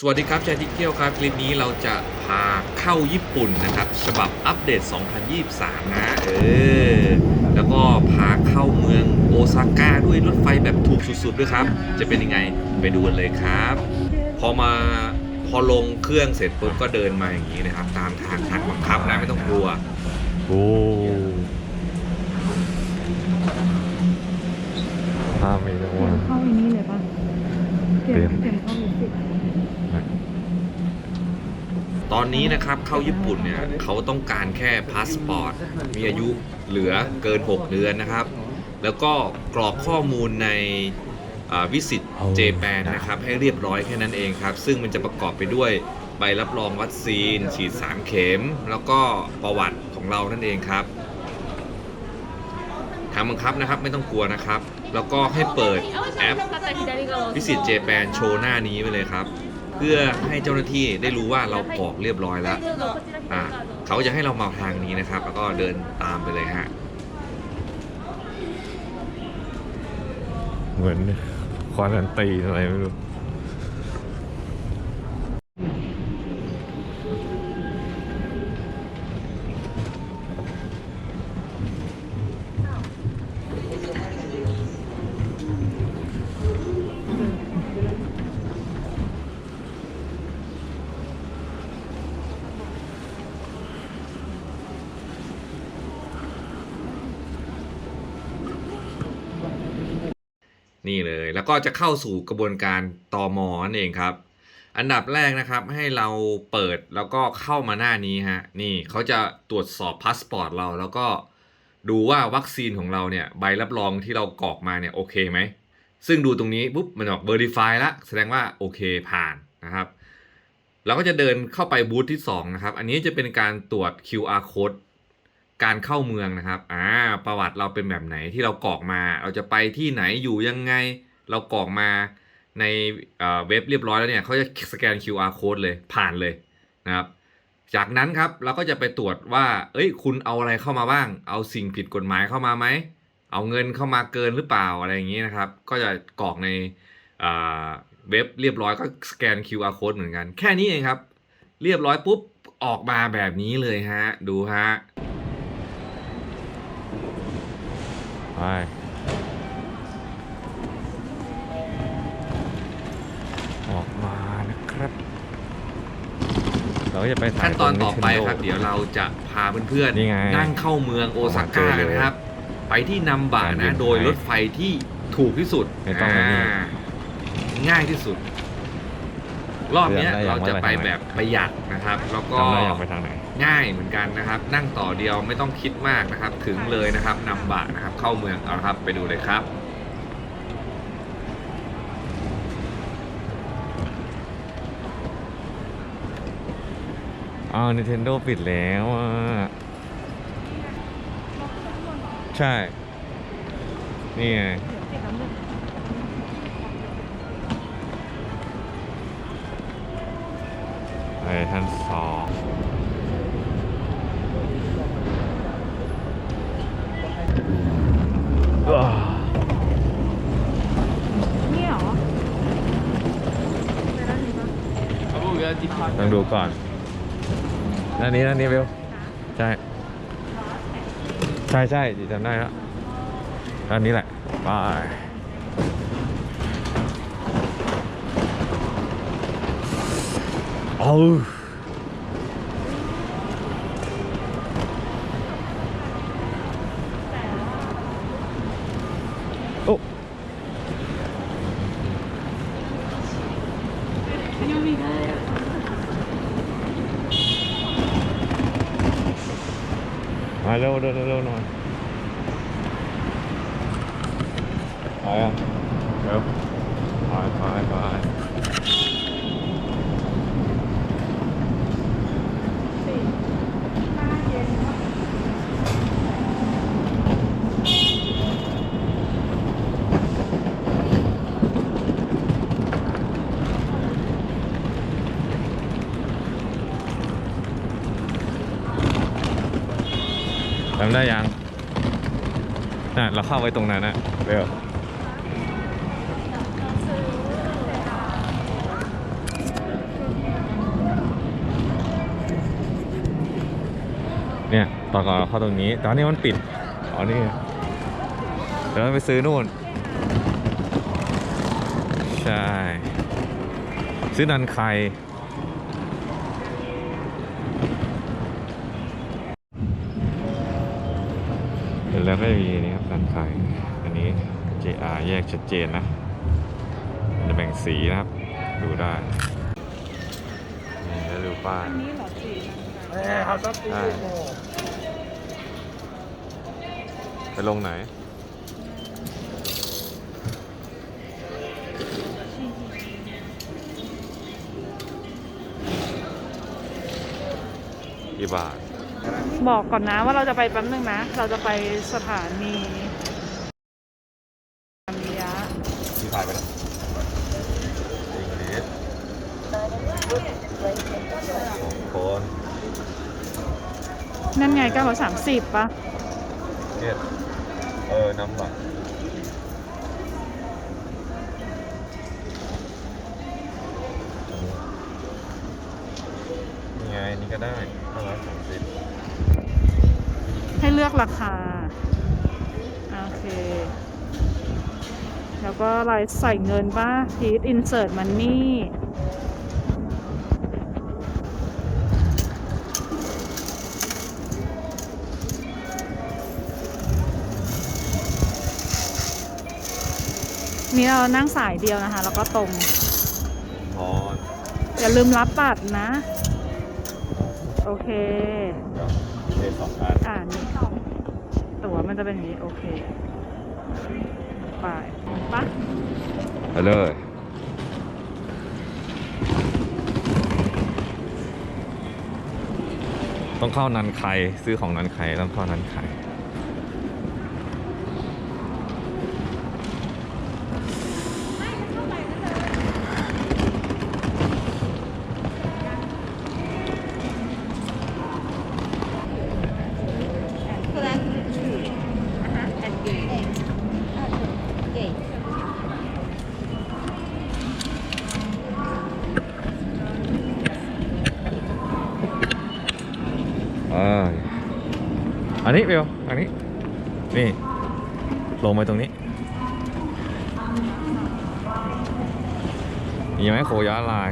สวัสดีครับแชร์ที่เที่ยวครับ คลิปนี้เราจะพาเข้าญี่ปุ่นนะครับ ฉบับอัปเดต 2023 นะ เออ แล้วก็พาเข้าเมืองโอซาก้าด้วยรถไฟแบบถูกสุดๆด้วยครับ จะเป็นยังไงไปดูกันเลยครับ พอมาพอลงเครื่องเสร็จปุ๊บก็เดินมาอย่างนี้นะครับ ตามทางทางบังคับนะไม่ต้องกลัว โอ้ภาพมีทุก เตรี วั ย น มเข้าอันนี้เลยป่ะเตรียม เตรียม เตรียมเข้าวิสิต ต อนนี้นะครับเข้าญี่ปุ่นเนี่ยเขาต้องการแค่พาสปอร์ตมีอายุเหลือเกิน 6 เดือนนะครับ แล้วก็กรอกข้อมูลในวิสิตเจแปนนะครับให้เรียบร้อยแค่นั้นเองครับ ซึ่งมันจะประกอบไปด้วยใบรับรองวัคซีน ฉีด 3 เข็ม แล้วก็ประวัติของเรานั่นเองครับทางบังคับนะครับไม่ต้องกลัวนะครับ แล้วก็ให้เปิดแอปวิสิตเจแปนโชว์หน้านี้ไปเลยครับ เพื่อให้เจ้าหน้าที่ได้รู้ว่าเรากรอกเรียบร้อยแล้วอ่าเขาจะให้เรามาทางนี้นะครับ แล้วก็เดินตามไปเลยฮะเหมือนควานตีอะไรไม่รู้ นี่เลย แล้วก็จะเข้าสู่กระบวนการตอมอนั่นเองครับ อันดับแรกนะครับให้เราเปิดแล้วก็เข้ามาหน้านี้ฮะนี่เขาจะตรวจสอบพาสปอร์ตเราแล้วก็ดูว่าวัคซีนของเราเนี่ยใบรับรองที่เรากรอกมาเนี่ยโอเคไหม ซึ่งดูตรงนี้ปุ๊บมันบอก verify ละแสดงว่าโอเคผ่านนะครับเราก็จะเดินเข้าไปบูธที่2นะครับ อันนี้จะเป็นการตรวจ QR code การเข้าเมืองนะครับอ่าประวัติเราเป็นแบบไหนที่เรากรอกมา เราจะไปที่ไหนอยู่ยังไง เรากรอกมาในเว็บเรียบร้อยแล้วเนี่ยเขาจะสแกน QR code เลยผ่านเลยนะครับจากนั้นครับเราก็จะไปตรวจว่า เอ้ย คุณเอาอะไรเข้ามาบ้าง เอาสิ่งผิดกฎหมายเข้ามาไหม เอาเงินเข้ามาเกินหรือเปล่าอะไรอย่างนี้นะครับ ก็จะกรอกในเว็บเรียบร้อยก็สแกน QR code เหมือนกัน แค่นี้เองครับ เรียบร้อยปุ๊บออกมาแบบนี้เลยฮะ ดูฮะ ไปออกมานะครับ เราก็จะไปถ่ายขั้นตอนต่อไปงครับ Nintendo เดี๋ยวเราจะพาเพื่อนนี่ไงนั่งเข้าเมืองโอซาก้าออกมาเจอเลยนะครับ ไปที่นัมบะการบินะนโดยไทยรถไฟที่ถูกที่สุดไม่ต้องเลยนี่าง่ายที่สุด รอบเนี้ยเลือกได้อย่างเราจะว่าไปไปทางไหนแบบประหยัดนะครับแล้วก็จำได้อยากไปทางไหนง่ายเหมือนกันนะครับ นั่งต่อเดียวไม่ต้องคิดมากนะครับ ถึงเลยนะครับนัมบะนะครับ เข้าเมืองเอาละครับไปดูเลยครับอ้าว Nintendo ปิดแล้วอะใช่ นี่ไง ไปท่านสองอ้าวนี่เหรอไปด้านนี้ปะต้องดูก่อนด้านนี้ด้านนี้เบลใช่ ใช่ใช่จำได้แล้วด้านนี้แหละไปเอาย งมีได้อะมาเร็วเร็วำได้ยังน่ะเราเข้าไว้ตรงนั้นนะเร็วเนี่ยตอนก่อนเเข้าตรงนี้ ตอนนี้มันปิด อ๋อ นี่ เดี๋ยวไปซื้อนู่น ใช่ ซื้อนันไข่ แล้วก็จะมีนี่ครับนันไคอันนี้ JR แยกชัดเจนนะมันจะแบ่งสีนะครับ ดูได้นี่แล้วดูป้ายอันนี้เหรอสีใช่ไปลงไหนกี่บาท บอกก่อนนะว่าเราจะไปแป๊บนึงนะ เราจะไปสถานีอามิยะที่ถ่ายไปแล้วอิงลิสสองคนนั่นไง9 3 0ปะเก็ดเออน้ำบัตรนี่ไงนี่ก็ได้ห้าร้อยสามสิบ ให้เลือกราคา โอเค แล้วก็อะไรใส่เงินป่ะ Please insert money นี่เรานั่งสายเดียวนะคะ แล้วก็ตรงทอนอย่าลืมรับบัตรนะ โอเค เดี๋ยวเทสองอันอ่านนี่ตั๋วมันจะเป็นอย่างนี้ โอเค ไปปะไปเลยต้องเข้านันไคซื้อของนันไคต้องเข้านันไคเอออั นี้เบลอันนี้ นี่ ลงไปตรงนี้มีไหมโคย้าลาย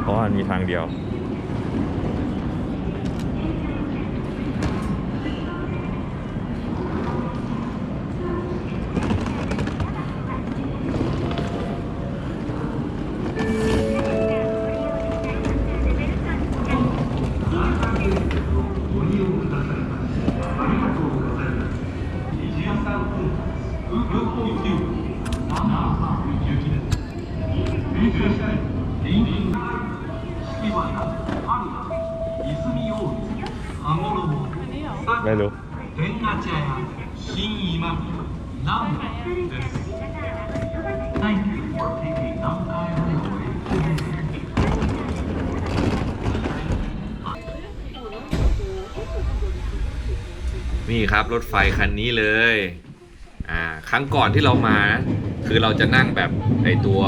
เพราะว่ามันมีทางเดียว 南海 Railway นี่ครับ รถไฟคันนี้เลย อ่าครั้งก่อนที่เรามานะคือเราจะนั่งแบบไอตัว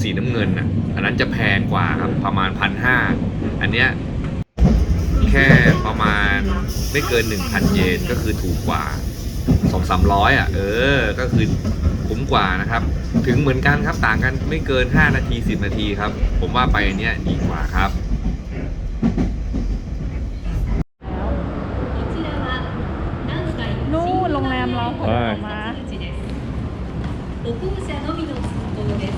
สีน้ำเงินอะอันนั้นจะแพงกว่าครับประมาณพันห้าอันเนี้ยแค่ประมาณไม่เกิน 1,000 เยนก็คือถูกกว่าสองสามร้อยอะเออ ก็คือคุ้มกว่านะครับ ถึงเหมือนกันครับต่างกันไม่เกิน 5 นาที 10 นาทีครับ ผมว่าไปอันเนี้ยดีกว่าครับ นู่นโรงแรมเราพอเดินออกมา 歩行者のみの通行です。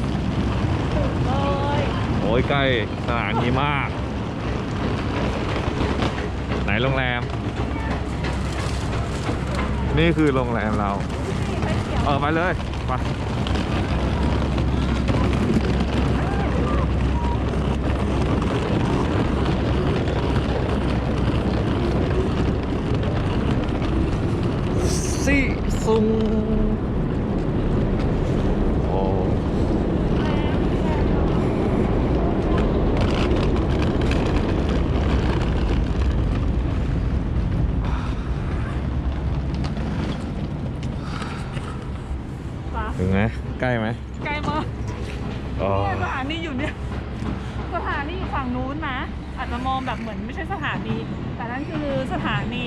เลย โอ้ยใกล้สถานีมาก ไหนโรงแรม นี่คือโรงแรมเรา เออ ไปเลยไป ถึงไหมใกล้ไหมใกล้มากอ๋อเนี่ยสถานีอยู่เนี่ย สถานีอยู่ฝั่งนู้นนะ อาจจะมองแบบเหมือนไม่ใช่สถานี แต่นั่นคือสถานี